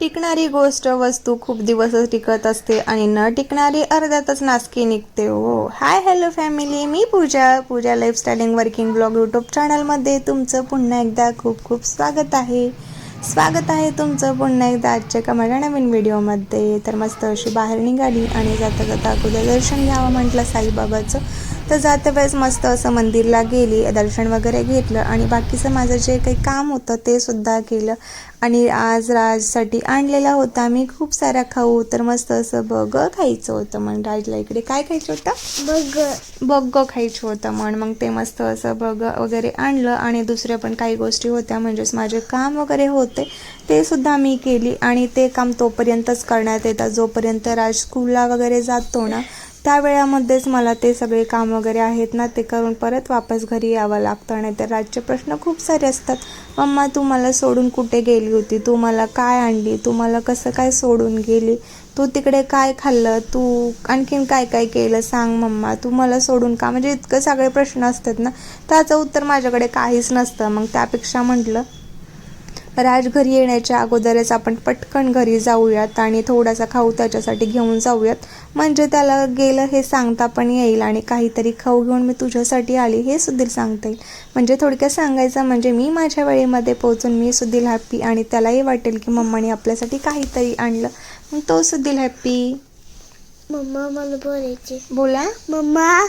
टिकणारी गोष्ट वस्तू खूप दिवसच टिकत असते आणि न टिकणारी अर्ध्यातच नासकी निघते. हो. हाय हॅलो फॅमिली मी Pooja. Pooja lifestyling working blog YouTube चॅनलमध्ये तुमचं पुन्हा एकदा खूप खूप स्वागत आहे. स्वागत आहे तुमचं पुन्हा एकदा आजच्या एका माझ्या नवीन व्हिडिओमध्ये तर मस्त अशी बाहेर निघाली आणि जाता जाता अगोदर दर्शन घ्यावं म्हटलं साईबाबाचं. तर जाते वेळेस मस्त असं मंदिरला गेली दर्शन वगैरे घेतलं आणि बाकीचं माझं जे काही काम होतं ते सुद्धा केलं. आणि आज राजसाठी आणलेला होता. मी खूप सारा खाऊ तर मस्त असं बग खायचं होतं मग राजला इकडे. काय खायचं होतं? बघ. बग्ग खायचं होतं म्हण. मग ते मस्त असं बग वगैरे आणलं आणि दुसऱ्या पण काही गोष्टी होत्या. म्हणजेच माझे काम वगैरे होते ते सुद्धा मी केली आणि ते काम तोपर्यंतच करण्यात येतात जोपर्यंत राज स्कूलला वगैरे जातो ना त्या वेळामध्येच मला ते सगळे काम वगैरे आहेत ना ते करून परत वापस घरी यावं लागतं. नाही तर रातचे प्रश्न खूप सारे असतात. मम्मा तू मला सोडून कुठे गेली होती? तू मला काय आणली? तू मला कसं काय सोडून गेली? तू तिकडे काय खाल्लं? तू आणखीन काय काय केलं? सांग मम्मा तू मला सोडून का? म्हणजे इतकं सगळे प्रश्न असतात ना. त्याचं उत्तर माझ्याकडे काहीच नसतं. मग त्यापेक्षा म्हटलं राज घरी येण्याच्या अगोदरच आपण पटकन घरी जाऊयात आणि थोडासा खाऊ त्याच्यासाठी घेऊन जाऊयात. म्हणजे त्याला गेलं हे सांगता पण येईल आणि काहीतरी खाऊ घेऊन मी तुझ्यासाठी आली हे सुधीर सांगता येईल. म्हणजे थोडक्यात सांगायचं म्हणजे मी माझ्या वेळेमध्ये पोहोचून मी सुधीर हॅप्पी आणि त्यालाही वाटेल की मम्माने आपल्यासाठी काहीतरी आणलं. मग तो सुधीर हॅप्पी मम्मा मला बोलायचे. बोला. मम्मा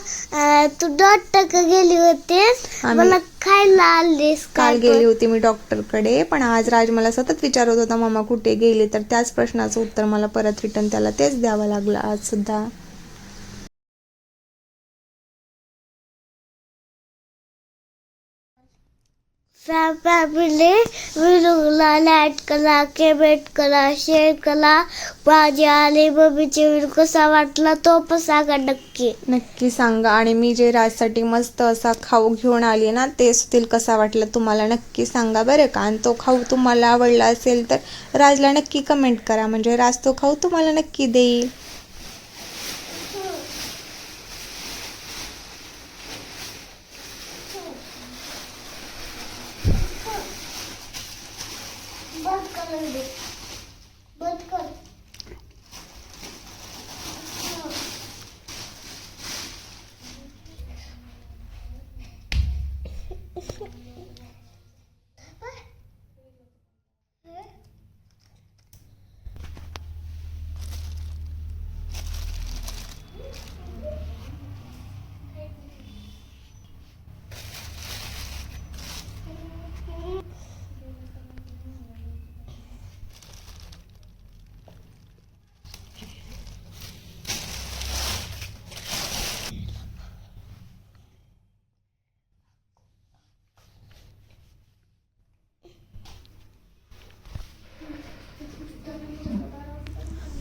तू डॉक्टर का गेली होतीस. आम्ही- मला खायला आलीस काल गेली होती मी डॉक्टरकडे पण आज राज मला सतत विचारत होता मम्मा कुठे गेली? तर त्याच प्रश्नाचं उत्तर मला परत रिटर्न त्याला तेच द्यावं लागलं. आज सुद्धा फॅमिली व्हिडिओला लाईक करा कमेंट करा शेअर करा माझी आणि मम्मीचे व्हिडिओ कसा वाटला तो पण सांगा नक्की. नक्की सांगा. आणि मी जे राजसाठी मस्त असा खाऊ घेऊन आली ना ते सुद्धा कसा वाटला तुम्हाला नक्की सांगा बरं का? आणि तो खाऊ तुम्हाला आवडला असेल तर राजला नक्की कमेंट करा. म्हणजे राज तो खाऊ तुम्हाला नक्की देईल. yanındayım.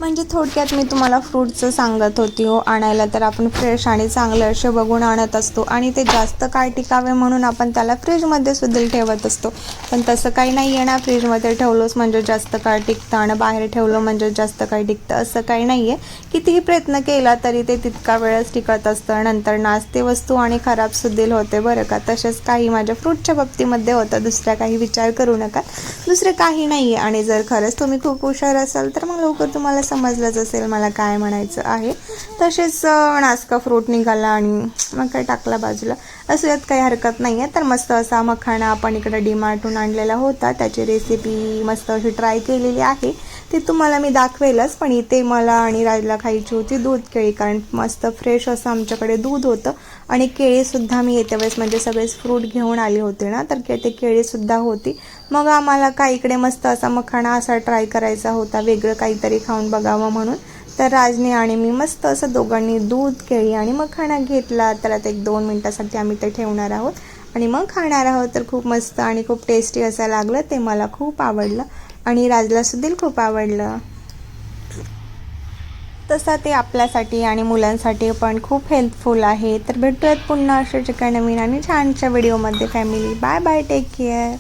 म्हणजे थोडक्यात मी तुम्हाला फ्रूटचं सांगत होती हो. आणायला तर आपण फ्रेश आणि चांगले असे बघून आणत असतो. आणि ते जास्त काळ टिकावे म्हणून आपण त्याला फ्रीजमध्ये सुद्धा ठेवत असतो. पण तसं काही नाही आहे ना फ्रीजमध्ये ठेवलोच म्हणजे जास्त काळ टिकतं आणि बाहेर ठेवलं म्हणजे जास्त काळ टिकतं. असं काही नाही आहे कितीही प्रयत्न केला तरी ते तितका वेळच टिकत असतं. नंतर नाचते वस्तू आणि खराब सुद्धा होते बरं का. तसेच काही माझ्या फ्रूटच्या बाबतीमध्ये होतं. दुसऱ्या काही विचार करू नका. दुसरे काही नाही आहे आणि जर खरंच तुम्ही खूप हुशार असाल तर मग लवकर तुम्हाला समजलंच असेल मला काय म्हणायचं आहे. तसेच नाचका नासका फ्रूट निघाला आणि मग काय टाकला बाजूला. असं यात काही हरकत नाही आहे तर मस्त असा मखाणा आपण इकडं डीमार्टून आणलेला होता. त्याची रेसिपी मस्त अशी ट्राय केलेली आहे. ती तुम्हाला मी दाखवेलच पण इथे मला आणि राजला खायची होती दूध केळी कारण मस्त फ्रेश असं आमच्याकडे दूध होतं. आणि केळीसुद्धा मी येत्या वेळेस म्हणजे सगळेच फ्रूट घेऊन आले होते ना तर ते केळीसुद्धा होती. मग आम्हाला काय इकडे मस्त असा मखाणा असा ट्राय करायचा होता. वेगळं काहीतरी खाऊन बघावं म्हणून. तर राजने आणि मी मस्त असं दोघांनी दूध केळी आणि मखाणा घेतला. तर आता एक दोन मिनटासाठी आम्ही ते ठेवणार आहोत. आणि मग खाणार आहोत. तर खूप मस्त आणि खूप टेस्टी असं लागलं. ते मला खूप आवडलं आणि राजला सुद्धा खूप आवडलं. तसा ते आपल्यासाठी आणि मुलांसाठी पण खूप हेल्पफुल आहे. तर भेटूयात पुन्हा अशाच एका नवीन आणि छानच्या व्हिडिओमध्ये family bye bye take care